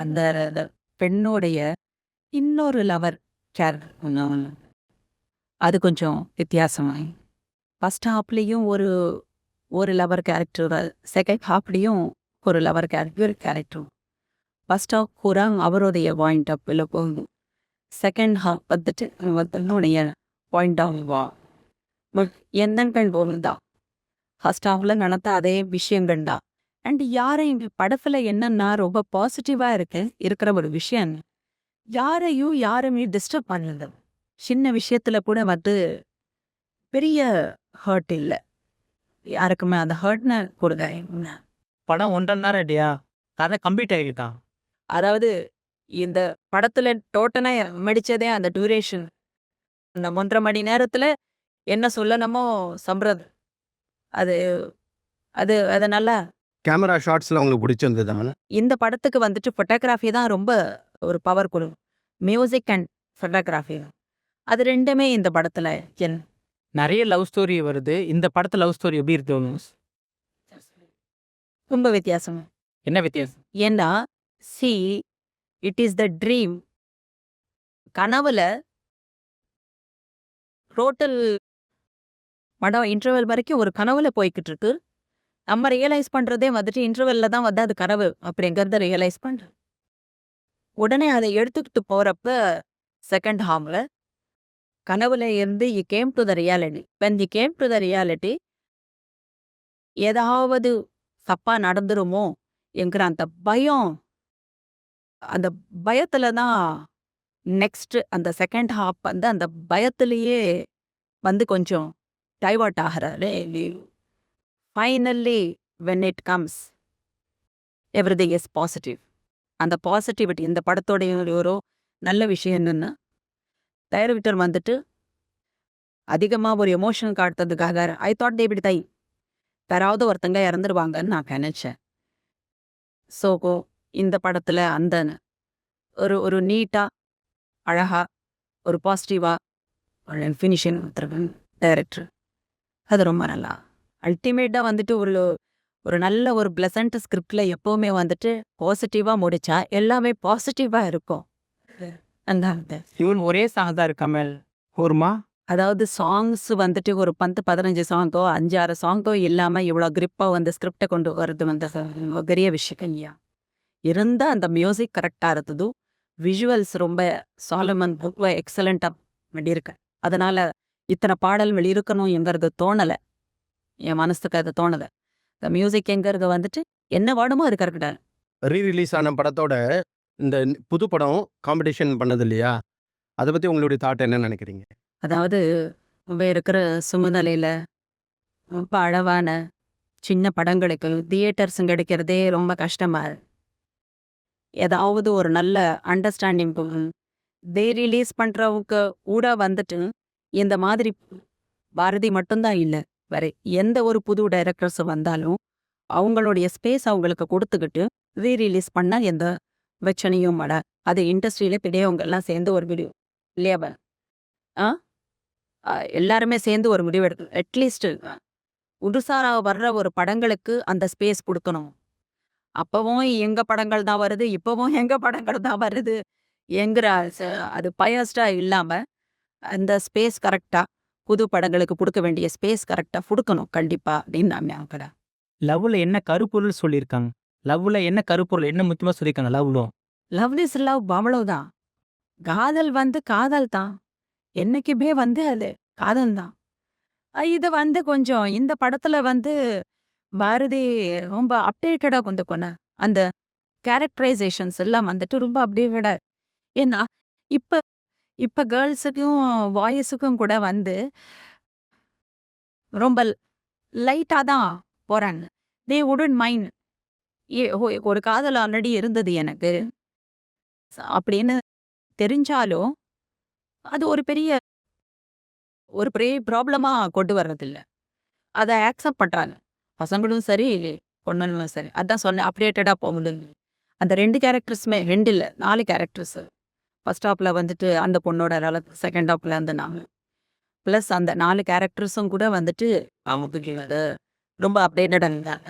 அந்த பெண்ணுடைய இன்னொரு லவர் கேர் அது கொஞ்சம் வித்தியாசமாக ஃபஸ்ட் ஹாப்லேயும் ஒரு ஒரு லவர் கேரக்டர் செகண்ட் ஹாப்லேயும் ஒரு lover character character first half பூரா அவருடைய பாயிண்ட் ஆஃப்ல போகும் செகண்ட் ஹாஃப் வந்துட்டு தன்னுடைய பாயிண்ட் ஆஃப் வா. பட் எந்தன் பெண் போகுதா ஃபர்ஸ்ட் ஹாஃபில் நடந்த அதே விஷயங்கள் தான் அண்ட் யாரையும் படத்துல என்னன்னா ரொம்ப பாசிட்டிவா இருக்கு இருக்கிற ஒரு விஷயம் யாரையும் யாருமே டிஸ்டர்ப் பண்ணல. சின்ன விஷயத்துல கூட வந்து பெரிய ஹர்ட் இல்லை. யாருக்குமே அந்த ஹர்ட்னு கொடுங்க. படம் ஒன்றரை ரெடியா கதை கம்ப்ளீட் ஆகிட்டான் அதாவது இந்த படத்துல டோட்டலா மடிச்சதே அந்த டியூரேஷன் அந்த ஒன்றரை மணி நேரத்துல என்ன சொல்லணுமோ சம்பிரத். அது அது அது நல்லா கேமரா ஷாட்ஸ்ல உங்களுக்கு பிடிச்சிருந்தது இந்த படத்துக்கு வந்துட்டு ஃபோட்டோகிராஃபி தான் ரொம்ப ஒரு பவர் கொடுக்கும் மியூசிக் அண்ட் ஃபோட்டோகிராஃபி அது ரெண்டுமே இந்த படத்துல என் நிறைய லவ் ஸ்டோரி வருது. இந்த படத்துல லவ் ஸ்டோரி எப்படி இருக்கு? ரொம்ப வித்தியாசம். என்ன வித்தியாசம்? ஏன்னா see it is the dream கனவுல டோட்டல் படம் இன்டர்வல் வரைக்கும் ஒரு கனவுல போய்கிட்டு இருக்கு. நம்ம ரியலைஸ் பண்ணுறதே வந்துட்டு இன்டர்வெல்ல தான் வந்து அது கனவு அப்படிங்கிறத ரியலைஸ் பண்ற. உடனே அதை எடுத்துக்கிட்டு போகிறப்ப செகண்ட் ஹாமில் கனவுல இருந்து you came to the reality when you came to the reality ஏதாவது தப்பாக நடந்துருமோ என்கிற அந்த பயம் அந்த பயத்தில் தான் நெக்ஸ்ட் அந்த செகண்ட் ஹாப் வந்து அந்த பயத்திலேயே வந்து கொஞ்சம் டைவர்ட் ஆகிறாரு. Finally when it comes everything is positive அந்த பாசிட்டிவிட்டி இந்த படத்தோடைய ஒரு நல்ல விஷயம் என்னென்னா டைரக்டர் வந்துட்டு அதிகமாக ஒரு எமோஷன் காட்டுறதுக்காக ஐ தாட் தே இப்படி தை யாராவது ஒருத்தங்க இறந்துருவாங்கன்னு நான் நினச்சேன். ஸோ இந்த படத்தில் அந்த ஒரு ஒரு நீட்டாக அழகாக ஒரு பாசிட்டிவாக ஃபினிஷிங் டைரக்டர் அது ரொம்ப நல்லா அல்டிமேட்டாக வந்துட்டு ஒரு ஒரு நல்ல ஒரு பிளசன்ட் ஸ்கிரிப்டில் எப்போவுமே வந்துட்டு பாசிட்டிவாக முடிச்சா எல்லாமே பாசிட்டிவாக இருக்கும். அந்த இவன் ஒரே சாங் தான் இருக்கு கமல் ஒருமா அதாவது சாங்ஸ் வந்துட்டு ஒரு பத்து பதினஞ்சு சாங்கோ அஞ்சாறு சாங்கோ இல்லாமல் இவ்வளோ கிரிப்பாக வந்து ஸ்கிரிப்டை கொண்டு வரது வந்து பெரிய விஷயம் இல்லையா? இருந்தால் அந்த மியூசிக் கரெக்டாக இருந்தது. விஷுவல்ஸ் ரொம்ப சாலமன் ரொம்ப எக்ஸலண்ட்டாக பண்ணியிருக்க அதனால இத்தனை பாடல்கள் இருக்கணும்ங்கிறது தோணலை. என் மனசுக்கு அது தோணலை. இந்த மியூசிக் எங்கிறது வந்துட்டு என்ன வாடுமோ அது கரெக்டாக ரீ ரிலீஸ் ஆன படத்தோட இந்த புது படம் காம்படிஷன் பண்ணது இல்லையா? அதை பத்தி உங்களுடைய தாட் என்ன நினைக்கிறீங்க? அதாவது ரொம்ப இருக்கிற சுமநிலையில ரொம்ப அழவான சின்ன படங்களுக்கு தியேட்டர்ஸ் கிடைக்கிறதே ரொம்ப கஷ்டமா இருக்கு. ஏதாவது ஒரு நல்ல அண்டர்ஸ்டாண்டிங் தே ரிலீஸ் பண்றவங்க கூட வந்துட்டு இந்த மாதிரி பாரதி மட்டும்தான் இல்லை. வேற எந்த ஒரு புது டைரக்டர்ஸ் வந்தாலும் அவங்களுடைய ஸ்பேஸ் அவங்களுக்கு கொடுத்துக்கிட்டு ரீ ரிலீஸ் பண்ணால் எந்த பிரச்சனையும் மட அது இண்டஸ்ட்ரியில பெரியவங்க எல்லாம் சேர்ந்து ஒரு வீடியோ இல்லையா ஆ? எல்லாருமே சேர்ந்து ஒரு முடிவு எடுக்கணும் அட்லீஸ்ட் புதுசாரா வர்ற ஒரு படங்களுக்கு அந்த ஸ்பேஸ் கொடுக்கணும். அப்பவும் எங்க படங்கள் தான் வருது இப்பவும் எங்க படங்கள் தான் வருது எங்கிற அது பயஸ்டாக இல்லாம அந்த ஸ்பேஸ் கரெக்டா புது படங்களுக்கு கொடுக்க வேண்டிய ஸ்பேஸ் கரெக்டா கொடுக்கணும் கண்டிப்பா. அப்படின்னு நான் நினைக்கிறேன். லவ்ல என்ன கருப்பொருள் சொல்லியிருக்காங்க? லவ்ல என்ன கருப்பொருள் என்ன முக்கியமா சொல்லியிருக்காங்க லவ்ல லவ் இஸ் லவ் அவ்வளவுதான் காதல் வந்து காதல் தான். என்னைக்குமே வந்து அது காதல் தான். இது வந்து கொஞ்சம் இந்த படத்துல வந்து பாரதி ரொம்ப அப்டேட்டடா கொண்டு போன அந்த கேரக்டரைசேஷன்ஸ் எல்லாம் வந்துட்டு ரொம்ப அப்டேட்டடா ஏன்னா இப்ப இப்போ கேர்ள்ஸுக்கும் பாய்ஸுக்கும் கூட வந்து ரொம்ப லைட்டாக தான் போகிறாங்க தே உடன் மைண்ட். ஏ ஒரு காதல் ஆல்ரெடி இருந்தது எனக்கு. அப்படின்னு தெரிஞ்சாலும் அது ஒரு பெரிய ஒரு பெரிய ப்ராப்ளமாக கொண்டு வர்றதில்ல. அதை ஆக்செப்ட் பண்ணுறாங்க பசங்களும் சரி பொண்ணுங்களும் சரி. அதான் சொன்னேன் அப்டேட்டடாக போக முடியுது அந்த ரெண்டு கேரக்டர்ஸுமே ரெண்டு இல்லை நாலு கேரக்டர்ஸு ஃபஸ்ட் ஸ்டாப்பில் வந்துட்டு அந்த பொண்ணோட ரலத்து செகண்ட் ஸ்டாப்பில் அந்த நாலு ப்ளஸ் அந்த நாலு கேரக்டர்ஸும் கூட வந்துட்டு அவங்க ரொம்ப அப்டேட்டடாக இருந்தாங்க.